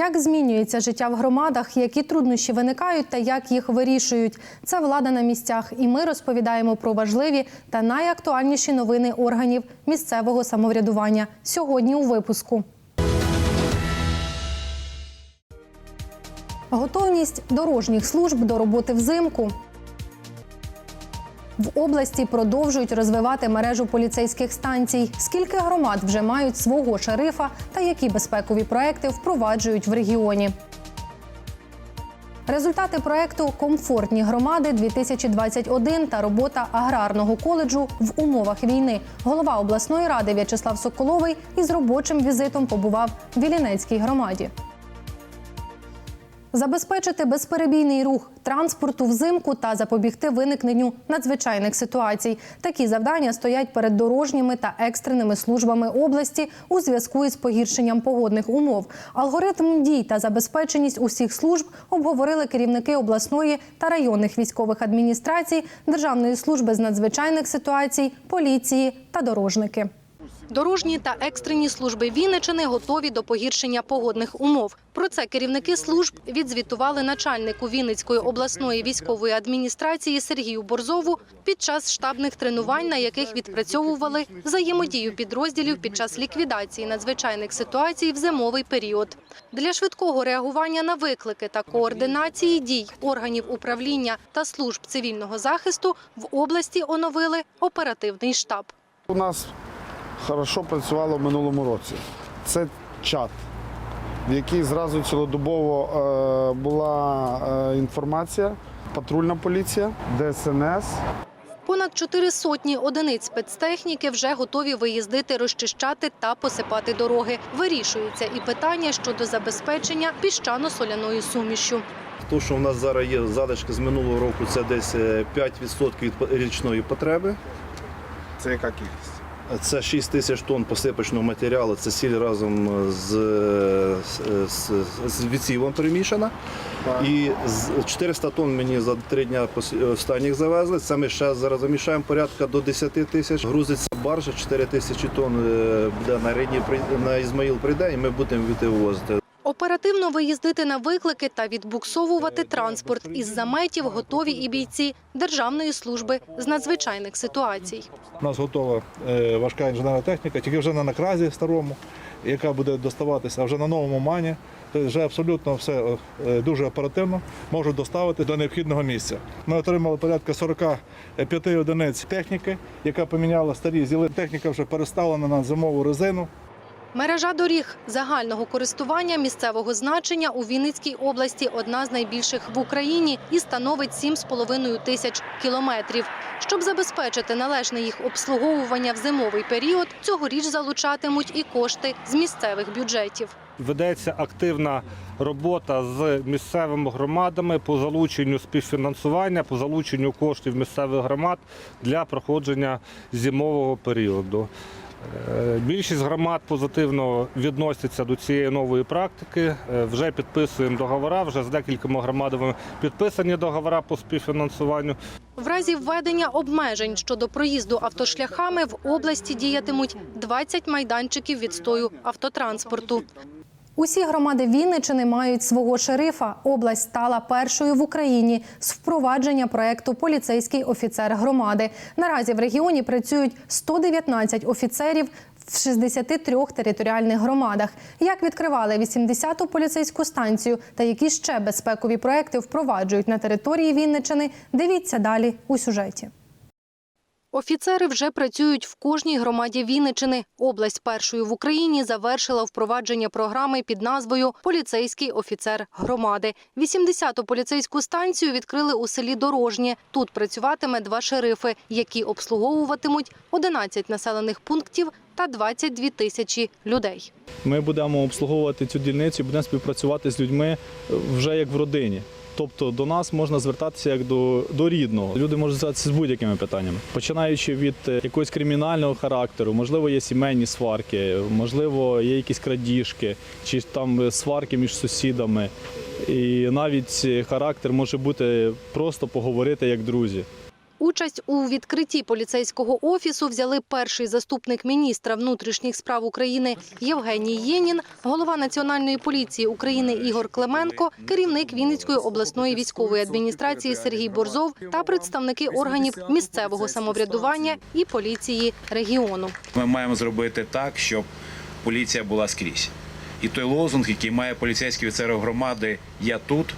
Як змінюється життя в громадах, які труднощі виникають та як їх вирішують? Це влада на місцях, і ми розповідаємо про важливі та найактуальніші новини органів місцевого самоврядування сьогодні у випуску. Готовність дорожніх служб до роботи взимку. В області продовжують розвивати мережу поліцейських станцій. Скільки громад вже мають свого шерифа та які безпекові проекти впроваджують в регіоні? Результати проекту Комфортні громади 2021 та робота аграрного коледжу в умовах війни. Голова обласної ради В'ячеслав Соколовий із робочим візитом побував в Вілінецькій громаді. Забезпечити безперебійний рух транспорту взимку та запобігти виникненню надзвичайних ситуацій. Такі завдання стоять перед дорожніми та екстреними службами області у зв'язку із погіршенням погодних умов. Алгоритм дій та забезпеченість усіх служб обговорили керівники обласної та районних військових адміністрацій, Державної служби з надзвичайних ситуацій, поліції та дорожники. Дорожні та екстрені служби Вінничини готові до погіршення погодних умов. Про це керівники служб відзвітували начальнику Вінницької обласної військової адміністрації Сергію Борзову під час штабних тренувань, на яких відпрацьовували взаємодію підрозділів під час ліквідації надзвичайних ситуацій в зимовий період. Для швидкого реагування на виклики та координації дій органів управління та служб цивільного захисту в області оновили оперативний штаб. У нас хорошо працювало в минулому році. Це чат, в якій зразу цілодобово е, була е, інформація, патрульна поліція, ДСНС. Понад чотири сотні одиниць спецтехніки вже готові виїздити, розчищати та посипати дороги. Вирішується і питання щодо забезпечення піщано-соляною сумішю. То, що в нас зараз є залишки з минулого року, це десь е, 5% від річної потреби. Це яка кількість? Це 6 тисяч тонн посипочного матеріалу, це сіль разом з, з, з, з відсівом перемішана. І 400 тонн мені за три дні останніх завезли. Це ми ще зараз замішаємо порядка до 10 тисяч. Грузиться баржа, 4 тисячі тонн е, буде на рідні на Ізмаїл прийде, і ми будемо відвозити. Оперативно виїздити на виклики та відбуксовувати транспорт із заметів готові і бійці Державної служби з надзвичайних ситуацій. У нас готова е, важка інженерна техніка, тільки вже не на кразі старому, яка буде доставатися, а вже на новому мані. Тобто вже абсолютно все е, дуже оперативно можуть доставити до необхідного місця. Ми отримали порядка 45 одиниць техніки, яка поміняла старі зіли. Техніка вже переставлена на зимову резину. Мережа доріг загального користування місцевого значення у Вінницькій області одна з найбільших в Україні і становить 7,5 тисяч кілометрів. Щоб забезпечити належне їх обслуговування в зимовий період, цьогоріч залучатимуть і кошти з місцевих бюджетів. Ведеться активна робота з місцевими громадами по залученню співфінансування, по залученню коштів місцевих громад для проходження зимового періоду. Е, Більшість громад позитивно відносяться до цієї нової практики. Е, Вже підписуємо договори, вже з декількома громадами підписані договори по співфінансуванню. В разі введення обмежень щодо проїзду автошляхами в області діятимуть 20 майданчиків відстою автотранспорту. Усі громади Вінничини мають свого шерифа. Область стала першою в Україні з впровадження проекту Поліцейський офіцер громади. Наразі в регіоні працюють 119 офіцерів в 63 територіальних громадах. Як відкривали 80-ту поліцейську станцію та які ще безпекові проекти впроваджують на території Вінничини, дивіться далі у сюжеті. Офіцери вже працюють в кожній громаді Вінничини. Область першою в Україні завершила впровадження програми під назвою Поліцейський офіцер громади. 80-ту поліцейську станцію відкрили у селі Дорожнє. Тут працюватиме два шерифи, які обслуговуватимуть 11 населених пунктів та 22 тисячі людей. Ми будемо обслуговувати цю дільницю будемо співпрацювати з людьми вже як в родині. Тобто до нас можна звертатися як до, до рідного. Люди можуть звертатися з будь-якими питаннями, починаючи від е, якогось кримінального характеру, можливо, є сімейні сварки, можливо, є якісь крадіжки, чи там е, сварки між сусідами. І навіть е, характер може бути просто поговорити як друзі. Участь у відкритті поліцейського офісу взяли перший заступник міністра внутрішніх справ України Євгеній Єнін, голова Національної поліції України Ігор Клименко, керівник Вінницької обласної військової адміністрації Сергій Борзов та представники органів місцевого самоврядування і поліції регіону. Ми маємо зробити так, щоб поліція була скрізь. І той лозунг, який має поліцейський офіцер громади Я тут,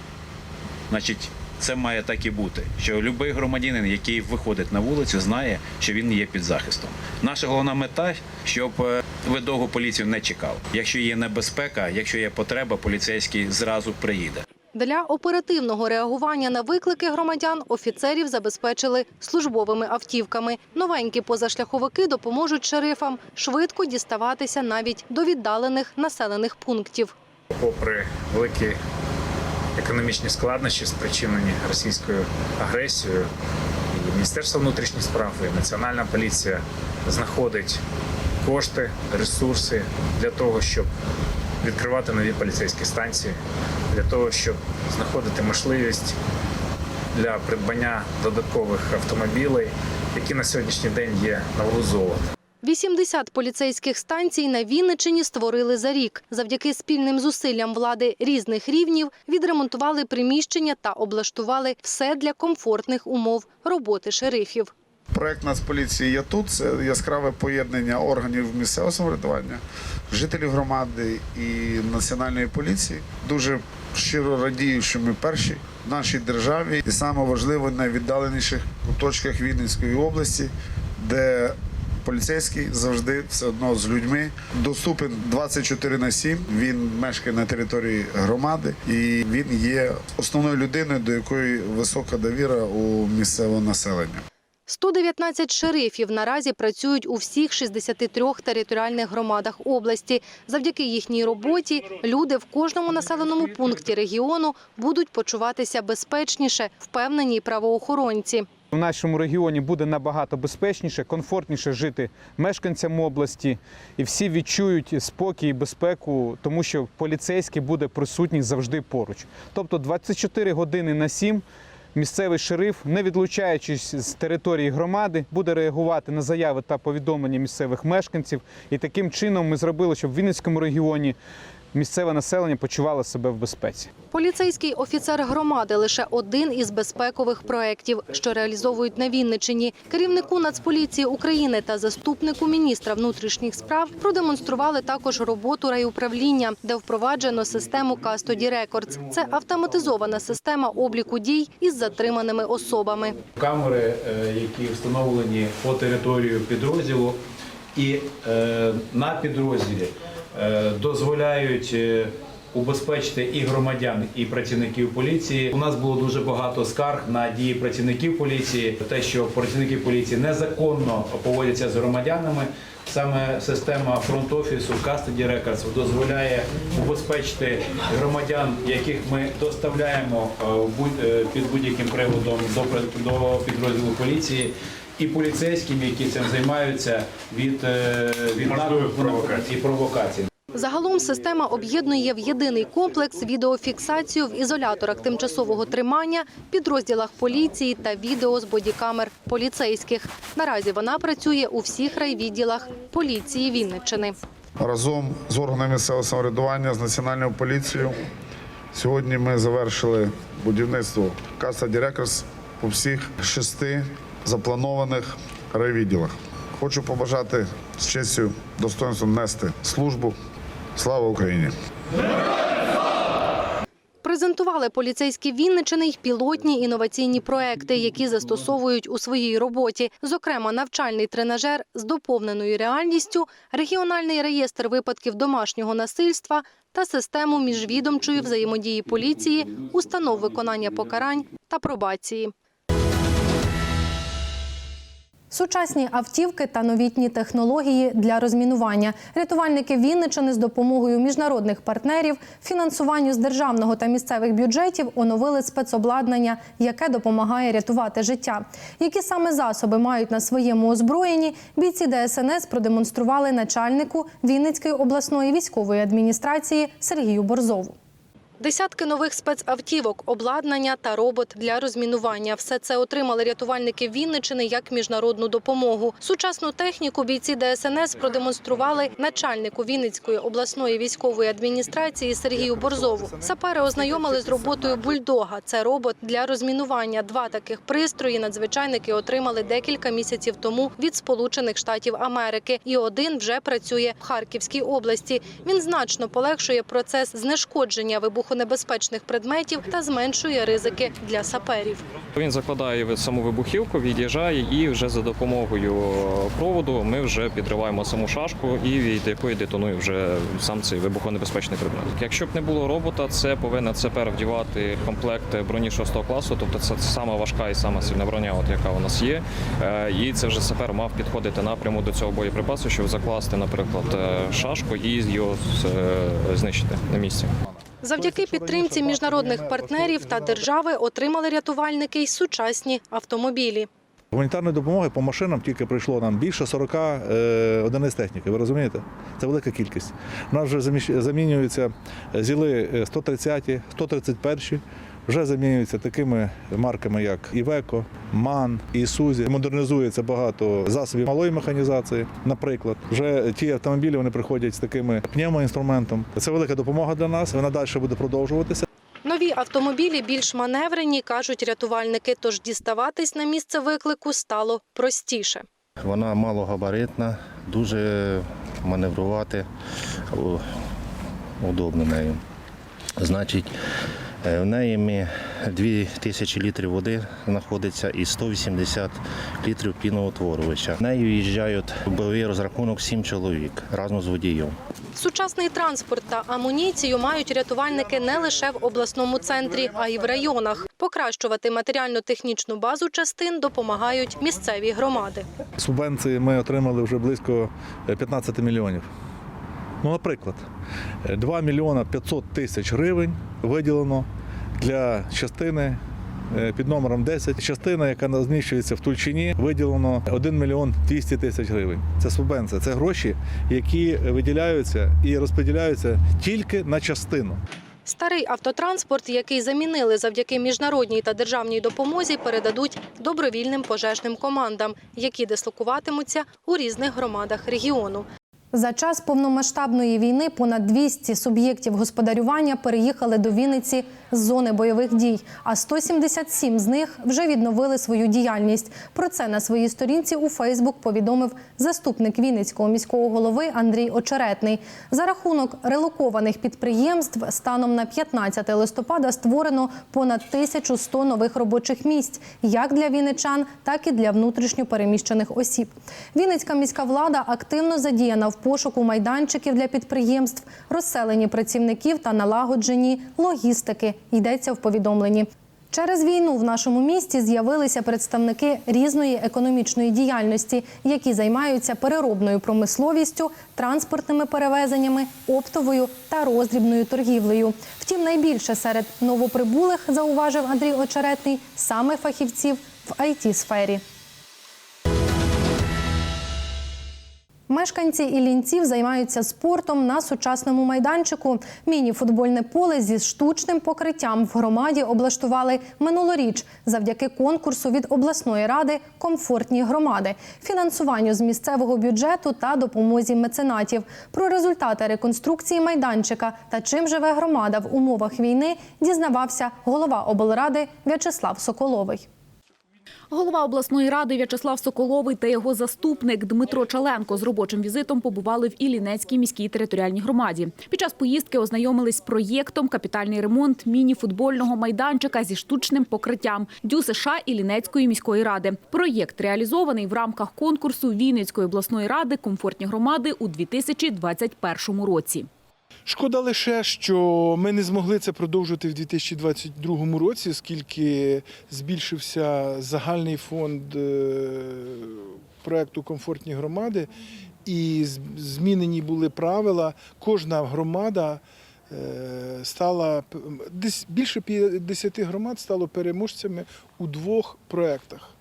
значить, це має так і бути. Що будь-який громадянин, який виходить на вулицю, знає, що він є під захистом. Наша головна мета, щоб е, ви довго поліцію не чекали. Якщо є небезпека, якщо є потреба, поліцейський зразу приїде. Для оперативного реагування на виклики громадян офіцерів забезпечили службовими автівками. Новенькі позашляховики допоможуть шерифам швидко діставатися навіть до віддалених населених пунктів. попри великі економічні складнощі, спричинені російською агресією, і Міністерство внутрішніх справ і Національна поліція знаходить кошти, ресурси для того, щоб відкривати нові поліцейські станції, для того, щоб знаходити можливість для придбання додаткових автомобілей, які на сьогоднішній день є на золота. 80 поліцейських станцій на Вінниччині створили за рік. Завдяки спільним зусиллям влади різних рівнів відремонтували приміщення та облаштували все для комфортних умов роботи шерифів. Проект Нацполіції «Я тут» – це яскраве поєднання органів місцевого самоврядування, жителів громади і національної поліції. Дуже щиро радію, що ми перші в нашій державі, і саме важливо найвіддаленіших куточках Вінницької області, де поліцейський завжди все одно з людьми доступен 24 на 7. Він мешкає на території громади, і він є основною людиною, до якої висока довіра у місцевого населення. 119 шерифів наразі працюють у всіх 63 територіальних громадах області. Завдяки їхній роботі люди в кожному населеному пункті регіону будуть почуватися безпечніше, впевнені правоохоронці. У нашому регіоні буде набагато безпечніше, комфортніше жити мешканцям області, і всі відчують спокій і безпеку, тому що поліцейський буде присутній завжди поруч. Тобто 24 години на 7 місцевий шериф, не відлучаючись з території громади, буде реагувати на заяви та повідомлення місцевих мешканців. І таким чином ми зробили, щоб в Вінницькому регіоні місцеве населення почувало себе в безпеці. Поліцейський офіцер громади лише один із безпекових проєктів, що реалізовують на Вінниччині. Керівнику Нацполіції України та заступнику міністра внутрішніх справ продемонстрували також роботу райуправління, де впроваджено систему Custody Records. Це автоматизована система обліку дій із затриманими особами. камери, е, які встановлені по територію підрозділу, і е, на підрозділі дозволяють е, убезпечити і громадян, і працівників поліції. У нас було дуже багато скарг на дії працівників поліції, те, що працівники поліції незаконно поводяться з громадянами. Саме система фронт-офісу Custody Records дозволяє убезпечити громадян, яких ми доставляємо е, е, під будь-яким приводом до підрозділу поліції. І поліцейським, які цим займаються від, е, від і провокацій. Загалом система об'єднує в єдиний комплекс відеофіксацію в ізоляторах тимчасового тримання, підрозділах поліції та відео з бодікамер поліцейських. Наразі вона працює у всіх райвідділах поліції Вінниччини. разом з органами місцевого самоврядування, з національною поліцією. Сьогодні ми завершили будівництво Каса Records у всіх шести запланованих райвідділах. Хочу побажати з честю, достоинством нести службу. Слава Україні! Презентували поліцейські Вінниччини й пілотні інноваційні проекти, які застосовують у своїй роботі. Зокрема, навчальний тренажер з доповненою реальністю, регіональний реєстр випадків домашнього насильства та систему міжвідомчої взаємодії поліції, установ виконання покарань та пробації. Сучасні автівки та новітні технології для розмінування. Рятувальники Вінничини з допомогою міжнародних партнерів, фінансуванню з державного та місцевих бюджетів оновили спецобладнання, яке допомагає рятувати життя. Які саме засоби мають на своєму озброєнні, бійці ДСНС продемонстрували начальнику Вінницької обласної військової адміністрації Сергію Борзову. Десятки нових спецавтівок, обладнання та робот для розмінування. Все це отримали рятувальники Вінничини як міжнародну допомогу. Сучасну техніку бійці ДСНС продемонстрували начальнику Вінницької обласної військової адміністрації Сергію Борзову. Сапери ознайомили з роботою бульдога. Це робот для розмінування. Два таких пристрої надзвичайники отримали декілька місяців тому від Сполучених Штатів Америки. І один вже працює в Харківській області. Він значно полегшує процес знешкодження вибухонебезпечних предметів та зменшує ризики для саперів. Він закладає саму вибухівку, від'їжджає і вже за допомогою проводу ми вже підриваємо саму шашку і від якої детонує вже сам цей вибухонебезпечний предмет. Якщо б не було робота, це повинен сапер вдівати комплект броні 6 класу, тобто це сама важка і сама сильна броня, от яка у нас є. Е, І це вже сапер мав підходити напряму до цього боєприпасу, щоб закласти, наприклад, е, шашку і його е, знищити на місці. Завдяки підтримці міжнародних партнерів та держави отримали рятувальники й сучасні автомобілі. Гуманітарної допомоги по машинам тільки прийшло нам більше 40 е, одиниць техніки. Ви розумієте? Це велика кількість. У нас вже замінюються зіли е, 130, 131. Вже замінюються такими марками, як Івеко, Ман, Ісузі. Модернізується багато засобів малої механізації. Наприклад, вже ті автомобілі вони приходять з такими пневмоінструментом. Це велика допомога для нас. Вона далі буде продовжуватися. Нові автомобілі більш маневрені, кажуть рятувальники, тож діставатись на місце виклику стало простіше. Вона малогабаритна, дуже маневрувати удобно нею. Значить, в неї ми 2000 літрів води знаходиться і 180 літрів піноутворювача. В нею їжджають в бойовий розрахунок 7 чоловік разом з водієм. Сучасний транспорт та амуніцію мають рятувальники не лише в обласному центрі, а й в районах. Покращувати матеріально-технічну базу частин допомагають місцеві громади. Субвенції ми отримали вже близько е, 15 мільйонів. Ну, наприклад, е, 2 мільйона 500 тисяч гривень виділено для частини е, під номером 10. Частина, яка знищується в Тульчині, виділено 1 мільйон 200 тисяч гривень. Це субвенція, це гроші, які виділяються і розподіляються тільки на частину. Старий автотранспорт, який замінили завдяки міжнародній та державній допомозі, передадуть добровільним пожежним командам, які дислокуватимуться у різних громадах регіону. За час повномасштабної війни понад 200 суб'єктів господарювання переїхали до Вінниці з зони бойових дій, а 177 з них вже відновили свою діяльність. Про це на своїй сторінці у Фейсбук повідомив заступник Вінницького міського голови Андрій Очеретний. За рахунок релокованих підприємств станом на 15 листопада створено понад 1100 нових робочих місць, як для вінничан, так і для внутрішньо переміщених осіб. Вінницька міська влада активно задіяна в пошуку майданчиків для підприємств, розселенні працівників та налагодженні логістики. Йдеться в повідомленні. Через війну в нашому місті з'явилися представники різної економічної діяльності, які займаються переробною промисловістю, транспортними перевезеннями, оптовою та роздрібною торгівлею. Втім, найбільше серед новоприбулих, зауважив Андрій Очеретний, саме фахівців в it сфері Мешканці Іллінців займаються спортом на сучасному майданчику. Міні-футбольне поле зі штучним покриттям в громаді облаштували минулоріч завдяки конкурсу від обласної ради Комфортні громади, фінансуванню з місцевого бюджету та допомозі меценатів. Про результати реконструкції майданчика та чим живе громада в умовах війни дізнавався голова облради В'ячеслав Соколовий. Голова обласної ради В'ячеслав Соколовий та його заступник Дмитро Чаленко з робочим візитом побували в Іллінецькій міській територіальній громаді. Під час поїздки ознайомились з проєктом капітальний ремонт міні-футбольного майданчика зі штучним покриттям ДЮ США Іллінецької міської ради. Проєкт реалізований в рамках конкурсу Вінницької обласної ради комфортні громади у 2021 році. Шкода лише, що ми не змогли це продовжити в 2022 році, оскільки збільшився загальний фонд е, проекту Комфортні громади, і змінені були правила. Кожна громада е, стала десь більше 50 громад стало переможцями у двох проектах.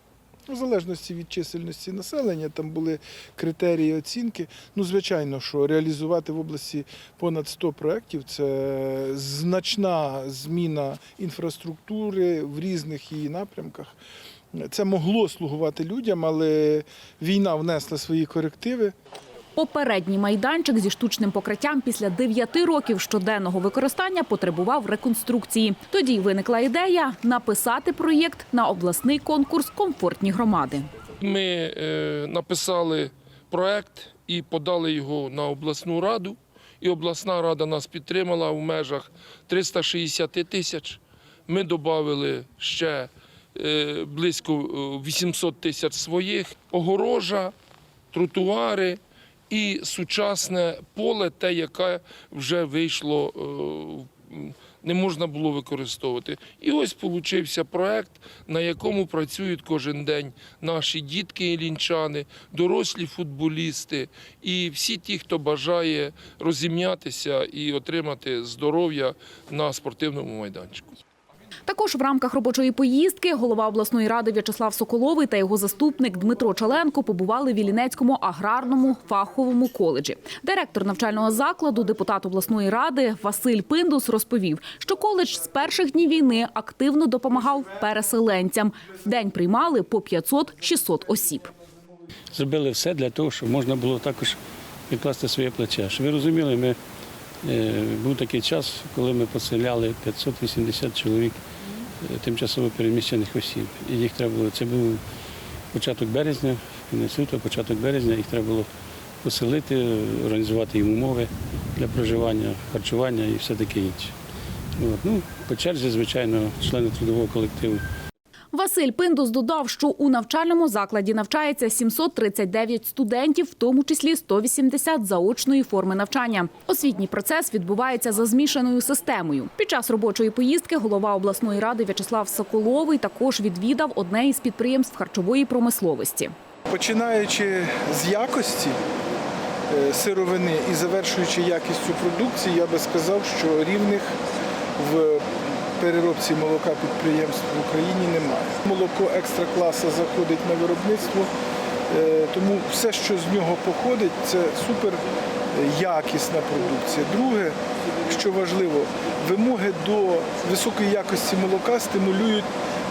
В залежності від чисельності населення, там були критерії оцінки. Ну, звичайно, що реалізувати в області понад 100 проєктів це значна зміна інфраструктури в різних її напрямках. Це могло слугувати людям, але війна внесла свої корективи. Попередній майданчик зі штучним покриттям після 9 років щоденного використання потребував реконструкції. Тоді й виникла ідея написати проєкт на обласний конкурс Комфортні громади. Ми е, написали проект і подали його на обласну раду. І обласна рада нас підтримала в межах 360 тисяч. Ми додали ще е, близько е, 800 тисяч своїх. Огорожа, тротуари і сучасне поле, те, яке вже вийшло, е, не можна було використовувати. І ось получився проект, на якому працюють кожен день наші дітки ілінчани, дорослі футболісти і всі ті, хто бажає розім'ятися і отримати здоров'я на спортивному майданчику. Також в рамках робочої поїздки голова обласної ради В'ячеслав Соколовий та його заступник Дмитро Чаленко побували в Іллінецькому аграрному фаховому коледжі. Директор навчального закладу, депутат обласної ради Василь Пиндус розповів, що коледж з перших днів війни активно допомагав переселенцям. В день приймали по 500-600 осіб. зробили все для того, щоб можна було також відкласти своє плече. Щоб ви розуміли, ми, е, був такий час, коли ми поселяли 580 чоловік тимчасово переміщених осіб. І їх треба було, це був початок березня, кінець лютого, початок березня, їх треба було поселити, організувати їм умови для проживання, харчування і все таке інше. От. Ну, по черзі, звичайно, члени трудового колективу Василь Пиндус додав, що у навчальному закладі навчається 739 студентів, в тому числі 180 заочної форми навчання. Освітній процес відбувається за змішаною системою. Під час робочої поїздки голова обласної ради В'ячеслав Соколовий також відвідав одне із підприємств харчової промисловості. Починаючи з якості е, сировини і завершуючи якістю продукції, я би сказав, що рівних в переробці молока підприємств в Україні немає. Молоко екстра класа заходить на виробництво, е, тому все, що з нього походить, це супер якісна продукція. Друге, що важливо, вимоги до високої якості молока стимулюють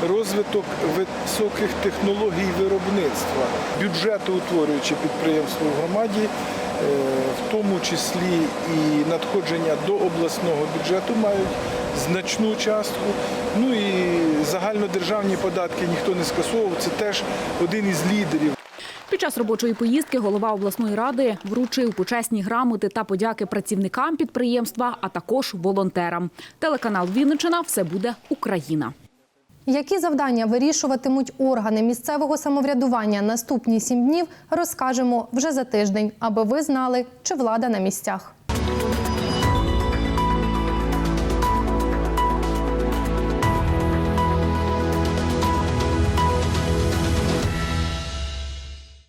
розвиток високих технологій виробництва, бюджетоутворюючи підприємство в громаді, е, в тому числі і надходження до обласного бюджету мають значну частку. Ну і загальнодержавні податки ніхто не скасовував. Це теж один із лідерів. Під час робочої поїздки голова обласної ради вручив почесні грамоти та подяки працівникам підприємства, а також волонтерам. Телеканал Вінничина все буде Україна. Які завдання вирішуватимуть органи місцевого самоврядування наступні сім днів, розкажемо вже за тиждень, аби ви знали, чи влада на місцях.